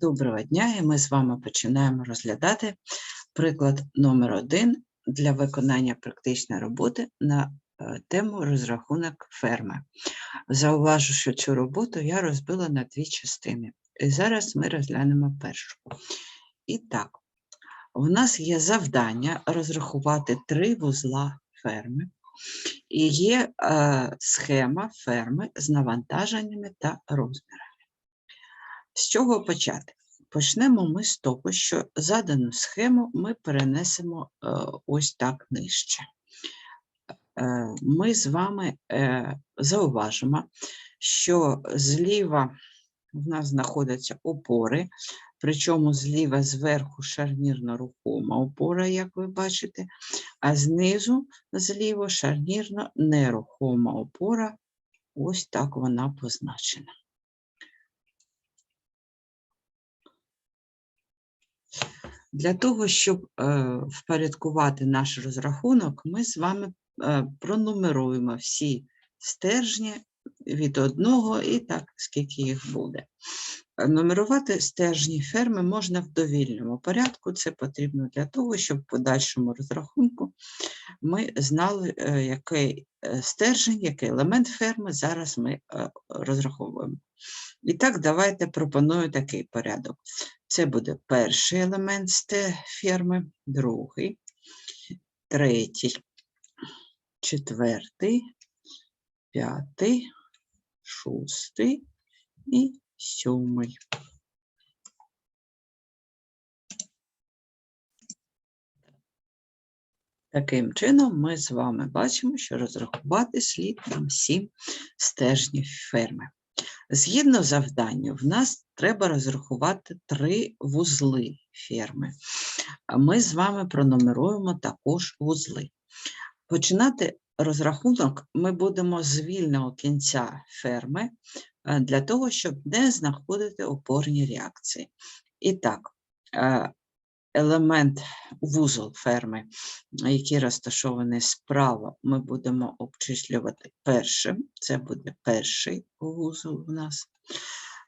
Доброго дня, і ми з вами починаємо розглядати приклад номер один для виконання практичної роботи на е, тему розрахунок ферми. Зауважу, що цю роботу я розбила на дві частини. І зараз ми розглянемо першу. І так, у нас є завдання розрахувати три вузла ферми. І є е, схема ферми з навантаженнями та розмірами. З чого почати? Почнемо ми з того, що задану схему ми перенесемо е, ось так нижче. Е, Ми з вами е, зауважимо, що зліва в нас знаходяться опори, причому зліва зверху шарнірно рухома опора, як ви бачите, а знизу зліва шарнірно нерухома опора. Ось так вона позначена. Для того, щоб е, впорядкувати наш розрахунок, ми з вами е, пронумеруємо всі стержні від одного і так, скільки їх буде. Е, Нумерувати стержні ферми можна в довільному порядку. Це потрібно для того, щоб в подальшому розрахунку ми знали, який стержень, який елемент ферми зараз ми розраховуємо. І так, давайте пропоную такий порядок. Це буде перший елемент сте- ферми, другий, третій, четвертий, п'ятий, шостий і сьомий. Таким чином, ми з вами бачимо, що розрахувати слід нам сім стержнів ферми. Згідно завданню, в нас треба розрахувати три вузли ферми. Ми з вами пронумеруємо також вузли. Починати розрахунок ми будемо з вільного кінця ферми е, для того, щоб не знаходити опорні реакції. І так, е, елемент вузол ферми, який розташований справа, ми будемо обчислювати першим. Це буде перший вузол у нас.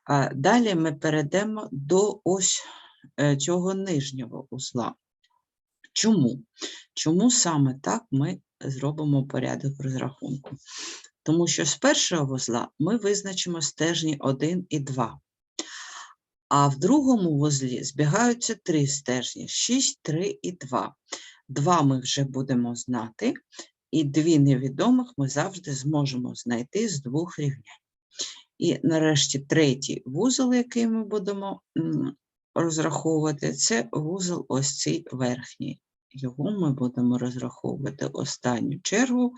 А далі ми перейдемо до ось е, цього нижнього узла. Чому? Чому саме так ми зробимо порядок розрахунку? Тому що з першого вузла ми визначимо стержні 1 і 2. А в другому вузлі збігаються три стержні 6, 3 і 2. Два ми вже будемо знати, і дві невідомих ми завжди зможемо знайти з двох рівнянь. І нарешті третій вузол, який ми будемо розраховувати, це вузол ось цей верхній. Його ми будемо розраховувати останню чергу,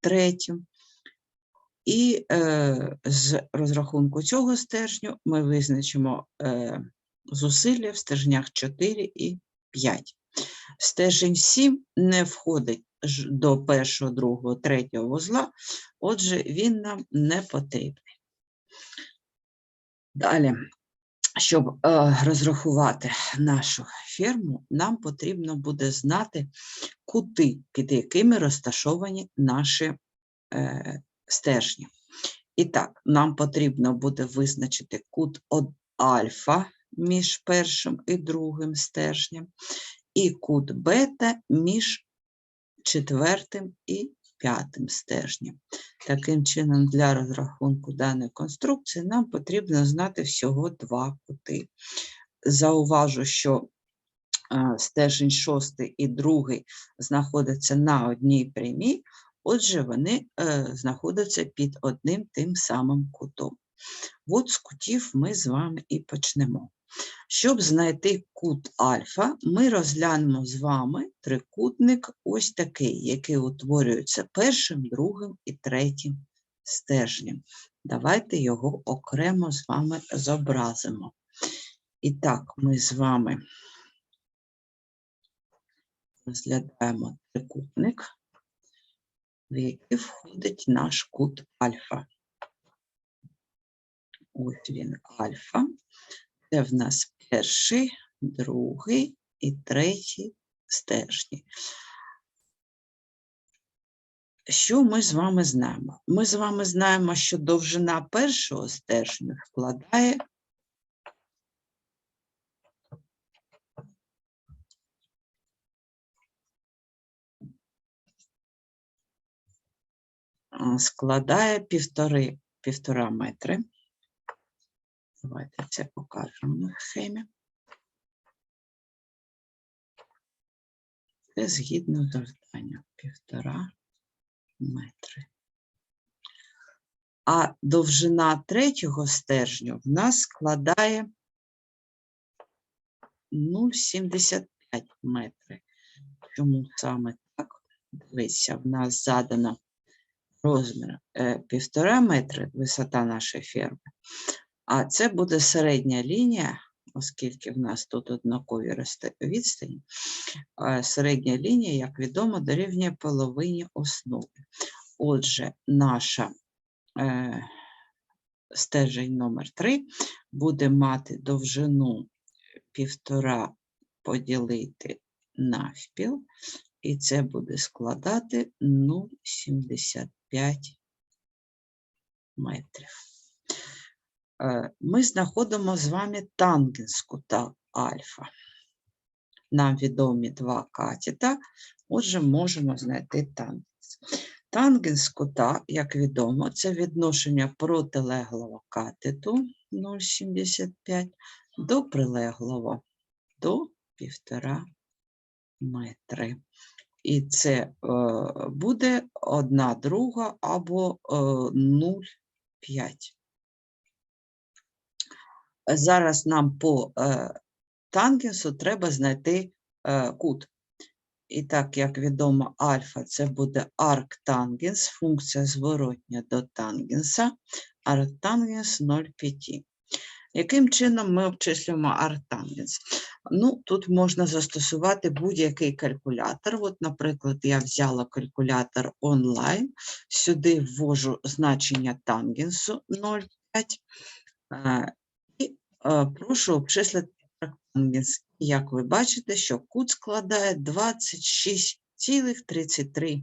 третю. І е, з розрахунку цього стержню ми визначимо е, зусилля в стержнях 4 і 5. Стержень 7 не входить до першого, другого, третього вузла, отже, він нам не потрібний. Далі, щоб е, розрахувати нашу ферму, нам потрібно буде знати кути, під якими розташовані наші е, стержні. І так, нам потрібно буде визначити кут од- альфа між першим і другим стержнем, і кут бета між четвертим і п'ятим стержнем. Таким чином, для розрахунку даної конструкції нам потрібно знати всього два кути. Зауважу, що е, стержень шостий і другий знаходяться на одній прямій, Отже, вони е, знаходяться під одним тим самим кутом. От з кутів ми з вами і почнемо. Щоб знайти кут альфа, ми розглянемо з вами трикутник ось такий, який утворюється першим, другим і третім стержнем. Давайте його окремо з вами зобразимо. І так, ми з вами розглядаємо трикутник в який входить наш кут альфа. Ось він альфа. Це в нас перший, другий і третій стержні. Що ми з вами знаємо? Ми з вами знаємо, що довжина першого стержня складає складає півтори, півтора метри. Давайте це покажемо на схемі. Це згідно завдання півтора метри. А довжина третього стержню в нас складає 0,75 метри. Чому саме так? Дивіться, в нас задано розмір е, півтора метри висота нашої ферми, а це буде середня лінія, оскільки в нас тут однакові відстані. Середня лінія, як відомо, дорівнює половині основи. Отже, наша е, стержень номер 3 буде мати довжину півтора поділити навпіл, і це буде складати 0,75 метрів. Е, Ми знаходимо з вами тангенс кута альфа. Нам відомі два катета, отже, можемо знайти тангенс. Тангенс кута, як відомо, це відношення протилеглого катету 0,75 до прилеглого до 1,5 метри. І це е, буде 1 друга або е, 0,5. Зараз нам по е, тангенсу треба знайти е, кут. І так, як відомо, альфа це буде арктангенс, функція зворотня до тангенса, арктангенс 0,5. Яким чином ми обчислюємо арктангенс? Ну, тут можна застосувати будь-який калькулятор. От, наприклад, я взяла калькулятор онлайн, сюди ввожу значення тангенсу 0,5 е, і е, прошу обчислити арктангенс. Як ви бачите, що кут складає 26,33.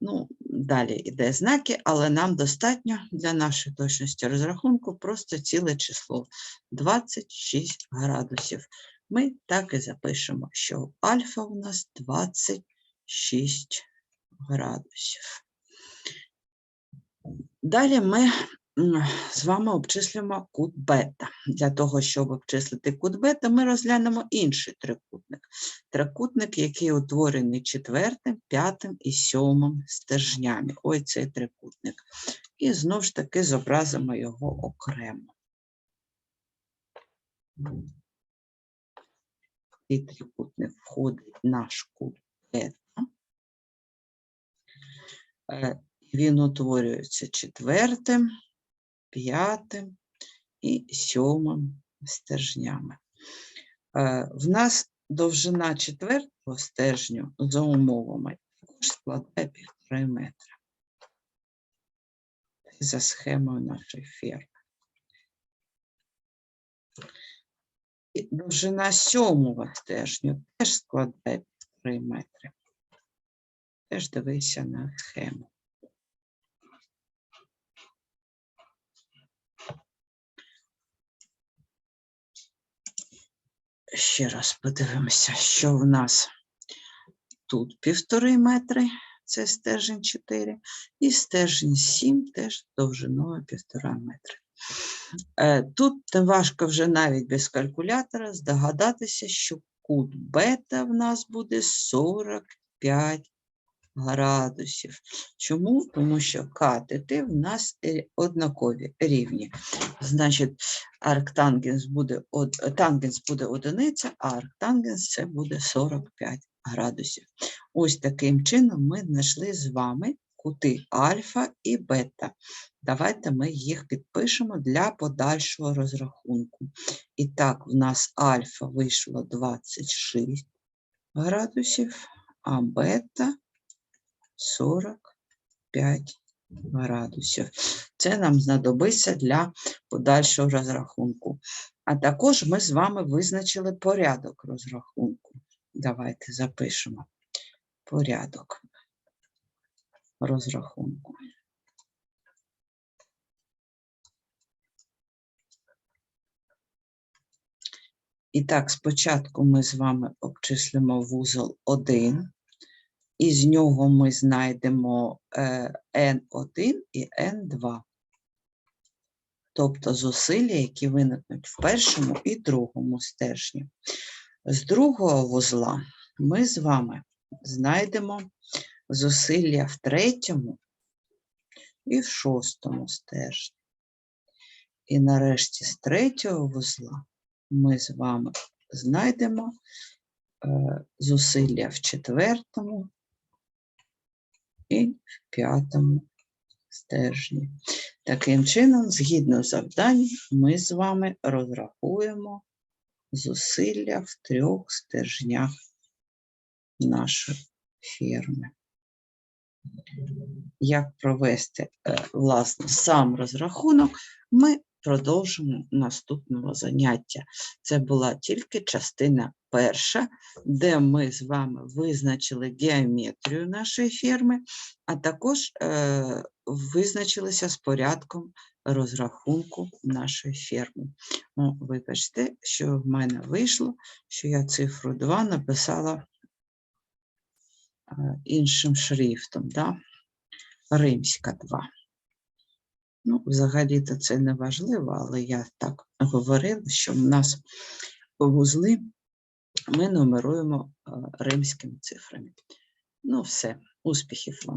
Ну, далі йде знаки, але нам достатньо для нашої точності розрахунку просто ціле число 26 градусів. Ми так і запишемо, що альфа у нас 26 градусів. Далі ми з вами обчислюємо кут бета. Для того, щоб обчислити кут бета, ми розглянемо інший трикутник. Трикутник, який утворений четвертим, п'ятим і сьомим стержнями. Ой, цей трикутник. І знову ж таки зобразимо його окремо. Цей трикутник входить наш кут бета. Е, Він утворюється четвертим, п'ятим і сьомим стержнями. Е, В нас довжина четвертого стержню за умовами також складає півтори метра. За схемою нашої ферми. І довжина сьомого стержню теж складає півтори метри. Теж дивися на схему. Ще раз подивимося, що в нас тут півтори метри, це стержень 4, і стержень 7 теж довжиною півтора метри. Е, Тут важко вже навіть без калькулятора здогадатися, що кут бета в нас буде 45 градусів. Чому? Тому що катети в нас е, однакові рівні. Значить, арктангенс буде, тангенс буде одиниця, а арктангенс це буде 45 градусів. Ось таким чином ми знайшли з вами кути альфа і бета. Давайте ми їх підпишемо для подальшого розрахунку. І так, в нас альфа вийшло 26 градусів, а бета 45 градусів. Це нам знадобиться для подальшого розрахунку. А також ми з вами визначили порядок розрахунку. Давайте запишемо порядок розрахунку. І так, спочатку ми з вами обчислимо вузол 1. Із нього ми знайдемо е, N1 і N2. Тобто зусилля, які виникнуть в першому і другому стержні. З другого вузла ми з вами знайдемо зусилля в третьому і в шостому стержні. І нарешті з третього вузла ми з вами знайдемо е, зусилля в четвертому і п'ятому стержні. Таким чином, згідно завдань, ми з вами розрахуємо зусилля в трьох стержнях нашої фірми. Як провести е, власне сам розрахунок, ми продовжимо наступного заняття. Це була тільки частина перша, де ми з вами визначили геометрію нашої фірми, а також е, визначилися з порядком розрахунку нашої фірми. Ну, вибачте, що в мене вийшло, що я цифру 2 написала е, іншим шрифтом, да? римська 2. Ну, взагалі-то це не важливо, але я так говорила, що в нас вузли ми нумеруємо е, римськими цифрами. Ну, все, успіхів вам!